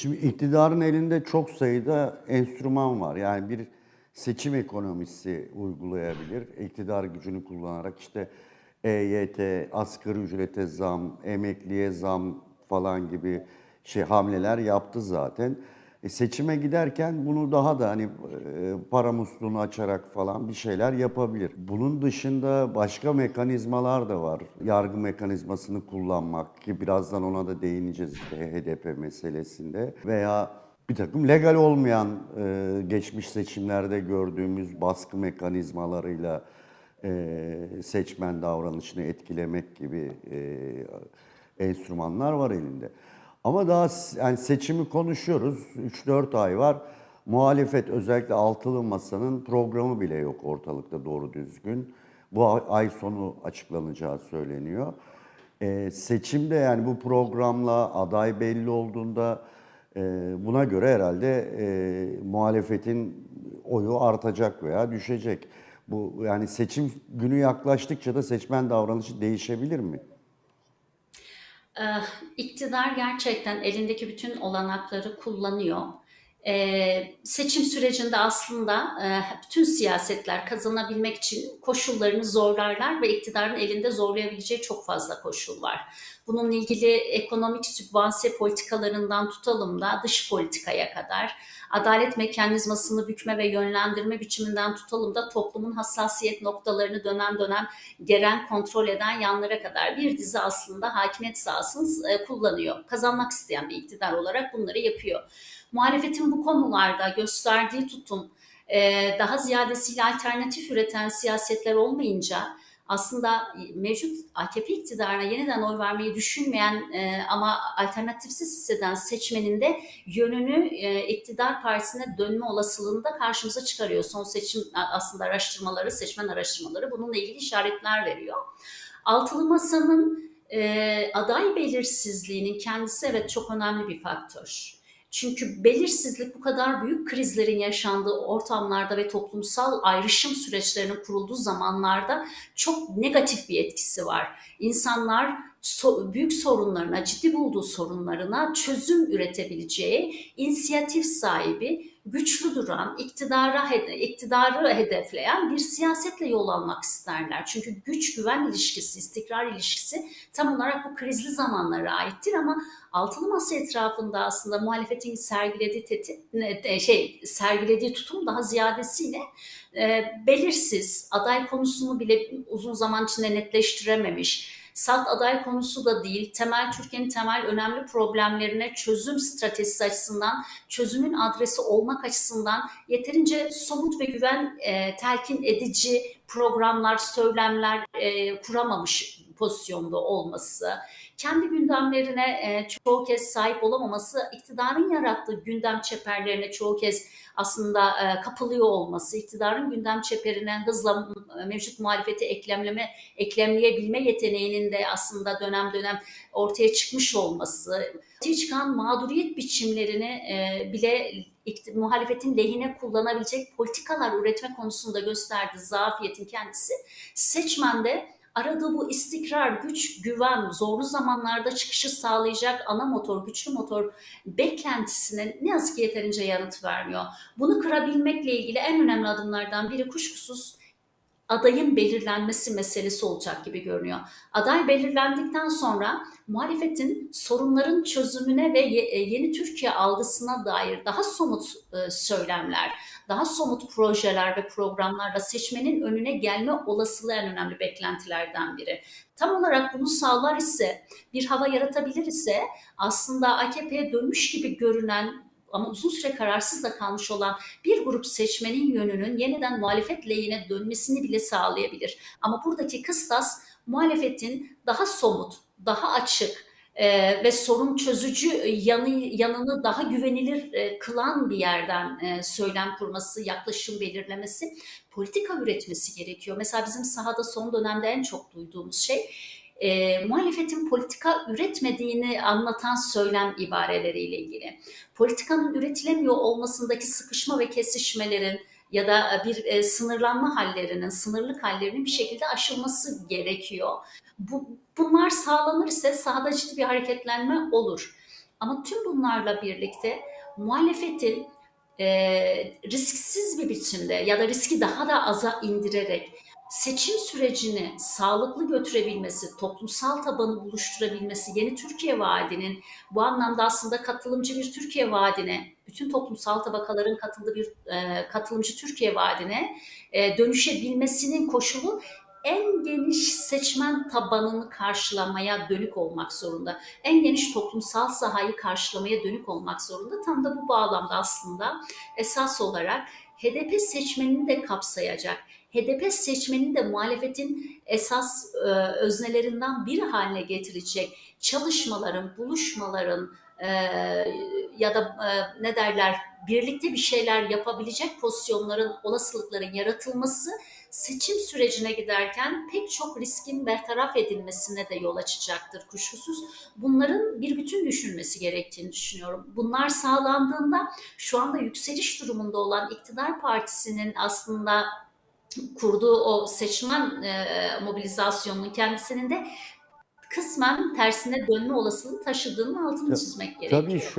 Şimdi iktidarın elinde çok sayıda enstrüman var. Yani bir seçim ekonomisi uygulayabilir. İktidar gücünü kullanarak işte EYT, asgari ücrete zam, emekliye zam falan gibi şey hamleler yaptı zaten. E, seçime giderken bunu daha da hani e, para musluğunu açarak falan bir şeyler yapabilir. Bunun dışında başka mekanizmalar da var. Yargı mekanizmasını kullanmak ki birazdan ona da değineceğiz işte HDP meselesinde veya bir takım legal olmayan e, geçmiş seçimlerde gördüğümüz baskı mekanizmalarıyla e, seçmen davranışını etkilemek gibi e, enstrümanlar var elinde. Ama daha yani seçimi konuşuyoruz. 3-4 ay var. Muhalefet özellikle altılı masanın programı bile yok ortalıkta doğru düzgün. Bu ay sonu açıklanacağı söyleniyor. Ee, seçimde yani bu programla aday belli olduğunda e, buna göre herhalde e, muhalefetin oyu artacak veya düşecek. Bu yani seçim günü yaklaştıkça da seçmen davranışı değişebilir mi? Eee, iktidar gerçekten elindeki bütün olanakları kullanıyor. Eee, seçim sürecinde aslında eee, bütün siyasetler kazanabilmek için koşullarını zorlarlar ve iktidarın elinde zorlayabileceği çok fazla koşul var. Bununla ilgili ekonomik sübvanse politikalarından tutalım da dış politikaya kadar, adalet mekanizmasını bükme ve yönlendirme biçiminden tutalım da toplumun hassasiyet noktalarını dönem dönem gelen kontrol eden yanlara kadar bir dizi aslında hakimiyet sahasını e, kullanıyor. Kazanmak isteyen bir iktidar olarak bunları yapıyor. Muhalefetin bu konularda gösterdiği tutum e, daha ziyadesiyle alternatif üreten siyasetler olmayınca aslında mevcut AKP iktidarına yeniden oy vermeyi düşünmeyen e, ama alternatifsiz hisseden seçmenin de yönünü e, iktidar partisine dönme olasılığını da karşımıza çıkarıyor. Son seçim aslında araştırmaları, seçmen araştırmaları bununla ilgili işaretler veriyor. Altılı Masa'nın aday belirsizliğinin kendisi evet çok önemli bir faktör. Çünkü belirsizlik bu kadar büyük krizlerin yaşandığı ortamlarda ve toplumsal ayrışım süreçlerinin kurulduğu zamanlarda çok negatif bir etkisi var. İnsanlar so- büyük sorunlarına, ciddi bulduğu sorunlarına çözüm üretebileceği inisiyatif sahibi, güçlü duran, iktidara hede- iktidarı hedefleyen bir siyasetle yol almak isterler. Çünkü güç güven ilişkisi, istikrar ilişkisi tam olarak bu krizli zamanlara aittir ama altılı masa etrafında aslında muhalefetin sergilediği teti, ne- şey sergilediği tutum daha ziyadesiyle e, belirsiz. Aday konusunu bile uzun zaman içinde netleştirememiş. Salt aday konusu da değil, temel Türkiye'nin temel önemli problemlerine çözüm stratejisi açısından, çözümün adresi olmak açısından yeterince somut ve güven e, telkin edici programlar, söylemler e, kuramamış pozisyonda olması, kendi gündemlerine e, çoğu kez sahip olamaması, iktidarın yarattığı gündem çeperlerine çoğu kez aslında e, kapılıyor olması, iktidarın gündem çeperine hızla e, mevcut muhalefeti eklemleme, eklemleyebilme yeteneğinin de aslında dönem dönem ortaya çıkmış olması, ortaya çıkan mağduriyet biçimlerini bile muhalefetin lehine kullanabilecek politikalar üretme konusunda gösterdiği zafiyetin kendisi seçmende aradığı bu istikrar, güç, güven, zorlu zamanlarda çıkışı sağlayacak ana motor, güçlü motor beklentisine ne yazık ki yeterince yanıt vermiyor. Bunu kırabilmekle ilgili en önemli adımlardan biri kuşkusuz adayın belirlenmesi meselesi olacak gibi görünüyor. Aday belirlendikten sonra muhalefetin sorunların çözümüne ve e, yeni Türkiye algısına dair daha somut e, söylemler, daha somut projeler ve programlarla seçmenin önüne gelme olasılığı en önemli beklentilerden biri. Tam olarak bunu sağlar ise, bir hava yaratabilir ise aslında AKP'ye dönmüş gibi görünen ama uzun süre kararsız da kalmış olan bir grup seçmenin yönünün yeniden muhalefet lehine dönmesini bile sağlayabilir. Ama buradaki kıstas muhalefetin daha somut, daha açık e, ve sorun çözücü yanı, yanını daha güvenilir e, kılan bir yerden e, söylem kurması, yaklaşım belirlemesi, politika üretmesi gerekiyor. Mesela bizim sahada son dönemde en çok duyduğumuz şey e, muhalefetin politika üretmediğini anlatan söylem ibareleriyle ilgili. Politikanın üretilemiyor olmasındaki sıkışma ve kesişmelerin ya da bir e, sınırlanma hallerinin, sınırlık hallerinin bir şekilde aşılması gerekiyor. Bu, bunlar sağlanır ise sahada ciddi bir hareketlenme olur. Ama tüm bunlarla birlikte muhalefetin e, risksiz bir biçimde ya da riski daha da aza indirerek seçim sürecini sağlıklı götürebilmesi, toplumsal tabanı buluşturabilmesi, yeni Türkiye vaadinin bu anlamda aslında katılımcı bir Türkiye vaadine, bütün toplumsal tabakaların katıldığı bir e, katılımcı Türkiye vaadine e, dönüşebilmesinin koşulu en geniş seçmen tabanını karşılamaya dönük olmak zorunda. En geniş toplumsal sahayı karşılamaya dönük olmak zorunda. Tam da bu bağlamda aslında esas olarak HDP seçmenini de kapsayacak. HDP seçmenini de muhalefetin esas e, öznelerinden biri haline getirecek çalışmaların, buluşmaların e, ya da e, ne derler birlikte bir şeyler yapabilecek pozisyonların, olasılıkların yaratılması seçim sürecine giderken pek çok riskin bertaraf edilmesine de yol açacaktır kuşkusuz. Bunların bir bütün düşünmesi gerektiğini düşünüyorum. Bunlar sağlandığında şu anda yükseliş durumunda olan iktidar partisinin aslında kurduğu o seçmen e, mobilizasyonunun kendisinin de kısmen tersine dönme olasılığı taşıdığının altını çizmek gerekiyor. Tabii şu